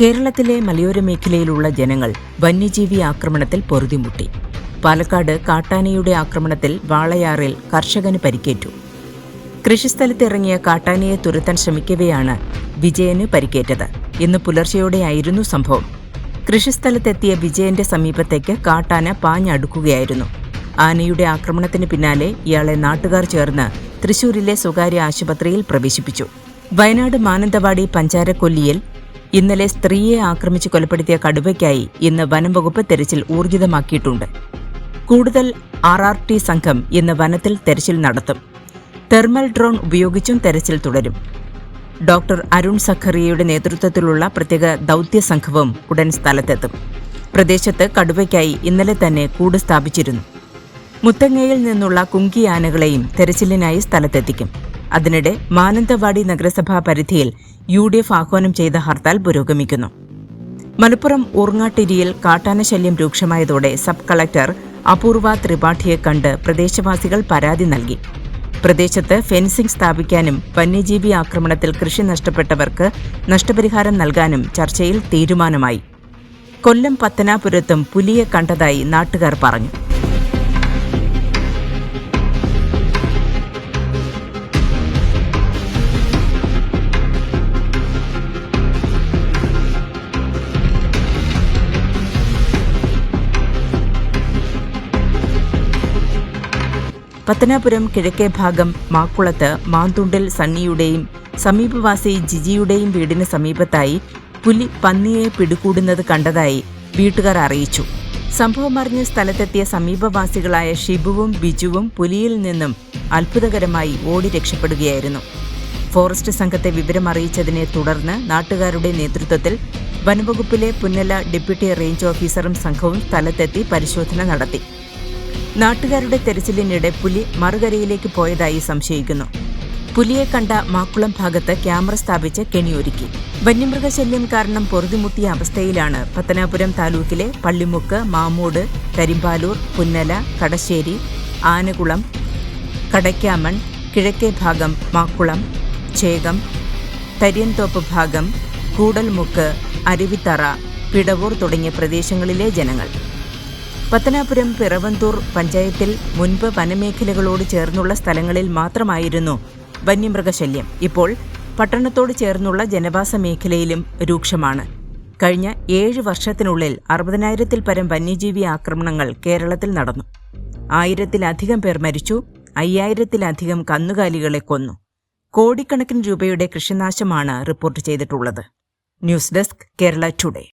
കേരളത്തിലെ മലയോര മേഖലയിലുള്ള ജനങ്ങൾ വന്യജീവി ആക്രമണത്തിൽ പൊറുതിമുട്ടി. പാലക്കാട് കാട്ടാനയുടെ ആക്രമണത്തിൽ വാളയാറിൽ കർഷകന് പരിക്കേറ്റു. കൃഷിസ്ഥലത്തിറങ്ങിയ കാട്ടാനയെ തുരത്താൻ ശ്രമിക്കവെയാണ് വിജയന് പരിക്കേറ്റത്. ഇന്ന് പുലർച്ചെയോടെയായിരുന്നു സംഭവം. കൃഷിസ്ഥലത്തെത്തിയ വിജയന്റെ സമീപത്തേക്ക് കാട്ടാന പാഞ്ഞടുക്കുകയായിരുന്നു. ആനയുടെ ആക്രമണത്തിന് പിന്നാലെ ഇയാളെ നാട്ടുകാർ ചേർന്ന് തൃശൂരിലെ സ്വകാര്യ ആശുപത്രിയിൽ പ്രവേശിപ്പിച്ചു. വയനാട് മാനന്തവാടി പഞ്ചാരക്കൊല്ലിയിൽ ഇന്നലെ സ്ത്രീയെ ആക്രമിച്ച് കൊലപ്പെടുത്തിയ കടുവയ്ക്കായി ഇന്ന് വനം വകുപ്പ് തെരച്ചിൽ ഊർജിതമാക്കിയിട്ടുണ്ട്. കൂടുതൽ ആർ ആർ ടി സംഘം ഇന്ന് വനത്തിൽ തെരച്ചിൽ നടത്തും. തെർമൽ ഡ്രോൺ ഉപയോഗിച്ചും തെരച്ചിൽ തുടരും. ഡോക്ടർ അരുൺ സഖറിയയുടെ നേതൃത്വത്തിലുള്ള പ്രത്യേക ദൗത്യ സംഘവും ഉടൻ സ്ഥലത്തെത്തും. പ്രദേശത്ത് കടുവയ്ക്കായി ഇന്നലെ തന്നെ കൂട് സ്ഥാപിച്ചിരുന്നു. മുത്തങ്ങയിൽ നിന്നുള്ള കുങ്കി ആനകളെയും തെരച്ചിലിനായി സ്ഥലത്തെത്തിക്കും. അതിനിടെ മാനന്തവാടി നഗരസഭാ പരിധിയിൽ യു ഡി എഫ് ആഹ്വാനം ചെയ്ത ഹർത്താൽ പുരോഗമിക്കുന്നു. മലപ്പുറം ഊർങ്ങാട്ടിരിയിൽ കാട്ടാന ശല്യം രൂക്ഷമായതോടെ സബ് കളക്ടർ അപൂർവ ത്രിപാഠിയെ കണ്ട് പ്രദേശവാസികൾ പരാതി നൽകി. പ്രദേശത്ത് ഫെൻസിംഗ് സ്ഥാപിക്കാനും വന്യജീവി ആക്രമണത്തിൽ കൃഷി നഷ്ടപ്പെട്ടവർക്ക് നഷ്ടപരിഹാരം നൽകാനും ചർച്ചയിൽ തീരുമാനമായി. കൊല്ലം പത്തനാപുരത്തും പുലിയെ കണ്ടതായി നാട്ടുകാർ പറഞ്ഞു. പത്തനാപുരം കിഴക്കേ ഭാഗം മാക്കുളത്ത് മാന്തുണ്ടൽ സണ്ണിയുടെയും സമീപവാസി ജിജിയുടെയും വീടിന് സമീപത്തായി പുലി പന്നിയെ പിടികൂടുന്നത് കണ്ടതായി വീട്ടുകാർ അറിയിച്ചു. സംഭവമറിഞ്ഞ് സ്ഥലത്തെത്തിയ സമീപവാസികളായ ഷിബുവും ബിജുവും പുലിയിൽ നിന്നും അത്ഭുതകരമായി ഓടി രക്ഷപ്പെടുകയായിരുന്നു. ഫോറസ്റ്റ് സംഘത്തെ വിവരം അറിയിച്ചതിനെ തുടർന്ന് നാട്ടുകാരുടെ നേതൃത്വത്തിൽ വനവകുപ്പിലെ പുന്നല ഡെപ്യൂട്ടി റേഞ്ച് ഓഫീസറും സംഘവും സ്ഥലത്തെത്തി പരിശോധന നടത്തി. നാട്ടുകാരുടെ തെരച്ചിലിനിടെ പുലി മറുകരയിലേക്ക് പോയതായി സംശയിക്കുന്നു. പുലിയെ കണ്ട മാക്കുളം ഭാഗത്ത് ക്യാമറ സ്ഥാപിച്ച് കെണിയൊരുക്കി. വന്യമൃഗശല്യം കാരണം പൊറുതിമുട്ടിയ അവസ്ഥയിലാണ് പത്തനാപുരം താലൂക്കിലെ പള്ളിമുക്ക് മാമൂട് കരിമ്പാലൂർ പുന്നല കടശ്ശേരി ആനകുളം കടയ്ക്കാമൺ കിഴക്കേ ഭാഗം മാക്കുളം ചേകം തരിയൻതോപ്പ് ഭാഗം കൂടൽമുക്ക് അരുവിത്തറ പിടവൂർ തുടങ്ങിയ പ്രദേശങ്ങളിലെ ജനങ്ങൾ. പത്തനാപുരം പിറവന്തൂർ പഞ്ചായത്തിൽ മുൻപ് വനമേഖലകളോട് ചേർന്നുള്ള സ്ഥലങ്ങളിൽ മാത്രമായിരുന്നു വന്യമൃഗശല്യം. ഇപ്പോൾ പട്ടണത്തോട് ചേർന്നുള്ള ജനവാസ മേഖലയിലും രൂക്ഷമാണ്. കഴിഞ്ഞ ഏഴ് വർഷത്തിനുള്ളിൽ അറുപതിനായിരത്തിൽ പരം വന്യജീവി ആക്രമണങ്ങൾ കേരളത്തിൽ നടന്നു. ആയിരത്തിലധികം പേർ മരിച്ചു അയ്യായിരത്തിലധികം കന്നുകാലികളെ കൊന്നു. കോടിക്കണക്കിന് രൂപയുടെ കൃഷിനാശമാണ് റിപ്പോർട്ട് ചെയ്തിട്ടുള്ളത്. News desk Kerala today.